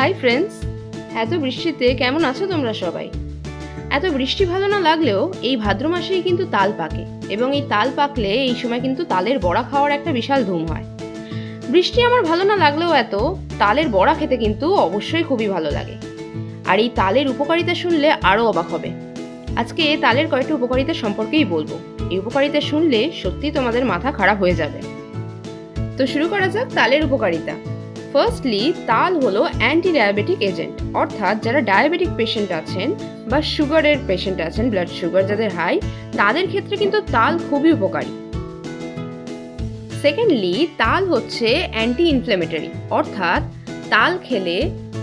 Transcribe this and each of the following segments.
Hi friends এত বৃষ্টিতে কেমন আছো তোমরা সবাই? এত বৃষ্টি ভালো না লাগলেও এই ভাদ্র মাসেই কিন্তু তাল পাকে এবং এই তাল পাকলে এই সময় কিন্তু তালের বড়া খাওয়ার একটা বিশাল ধুম হয়। বৃষ্টি আমার ভালো না লাগলেও এত তালের বড়া খেতে কিন্তু অবশ্যই খুবই ভালো লাগে। আর এই তালের উপকারিতা শুনলে আরও অবাক হবে। আজকে তালের কয়েকটি উপকারিতা সম্পর্কেই বলব। এই উপকারিতা শুনলে সত্যি তোমাদের মাথা খারাপ হয়ে যাবে। তো শুরু করা যাক তালের উপকারিতা। ফার্স্টলি তাল হলো অ্যান্টি ডায়াবেটিক এজেন্ট অর্থাৎ যারা ডায়াবেটিক পেশেন্ট আছেন বা সুগারের পেশেন্ট আছেন ব্লাড সুগার যাদের হাই তাদের ক্ষেত্রে কিন্তু তাল খুবই উপকারী। সেকেন্ডলি তাল হচ্ছে অ্যান্টি ইনফ্লেমেটরি অর্থাৎ তাল খেলে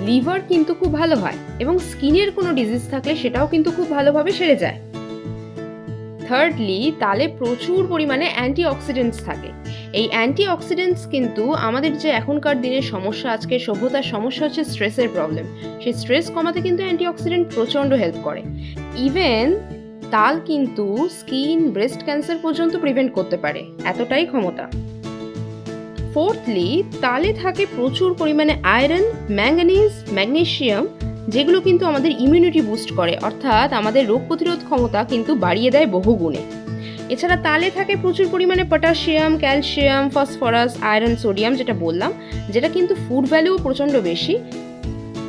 লিভার কিন্তু খুব ভালো হয় এবং স্কিনের কোনো ডিজিজ থাকলে সেটাও কিন্তু খুব ভালোভাবে সেরে যায়। থার্ডলি তালে প্রচুর পরিমাণে অ্যান্টি অক্সিডেন্টস থাকে। এই অ্যান্টি অক্সিডেন্টস কিন্তু আমাদের যে এখনকার দিনের সমস্যা, আজকে সভ্যতার সমস্যা হচ্ছে স্ট্রেসের প্রবলেম সেই স্ট্রেস কমাতে কিন্তু অ্যান্টি অক্সিডেন্ট প্রচণ্ড হেল্প করে। ইভেন তাল কিন্তু স্কিন ব্রেস্ট ক্যান্সার পর্যন্ত প্রিভেন্ট করতে পারে। এতটাই ক্ষমতা। ফোর্থলি তালে থাকে প্রচুর পরিমাণে আয়রন ম্যাঙ্গানিজ ম্যাগনেসিয়াম যেগুলো কিন্তু আমাদের ইমিউনিটি বুস্ট করে, অর্থাৎ আমাদের রোগ প্রতিরোধ ক্ষমতা কিন্তু বাড়িয়ে দেয় বহু গুণে। এছাড়া তালে থাকে প্রচুর পরিমাণে potassium calcium phosphorus iron sodium যেটা বললাম, যেটা কিন্তু ফুড ভ্যালুও প্রচণ্ড বেশি।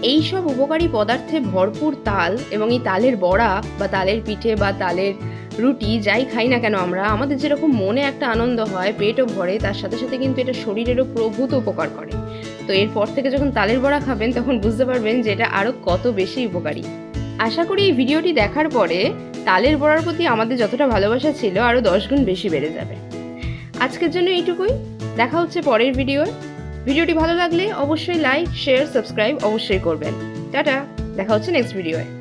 এই সব উপকারী পদার্থে ভরপুর তাল এবং এই তালের বড়া বা তালের পিঠে বা তালের রুটি যাই খাই না কেন আমরা, আমাদের যেরকম মনে একটা আনন্দ হয়, পেটও ভরে, তার সাথে সাথে কিন্তু এটা শরীরেরও প্রভূত উপকার করে। তো এরপর থেকে যখন তালের বড়া খাবেন, তখন বুঝতে পারবেন যে এটা আরও কত বেশি উপকারী। আশা করি এই ভিডিওটি দেখার পরে তালের বড়ার প্রতি আমাদের যতটা ভালোবাসা ছিল আরও দশ গুণ বেশি বেড়ে যাবে। আজকের জন্য এইটুকুই। দেখা হচ্ছে পরের ভিডিও ভিডিওটি ভালো লাগলে অবশ্যই লাইক, শেয়ার, সাবস্ক্রাইব অবশ্যই করবেন। টাটা। দেখা হচ্ছে নেক্সট ভিডিওয়ে।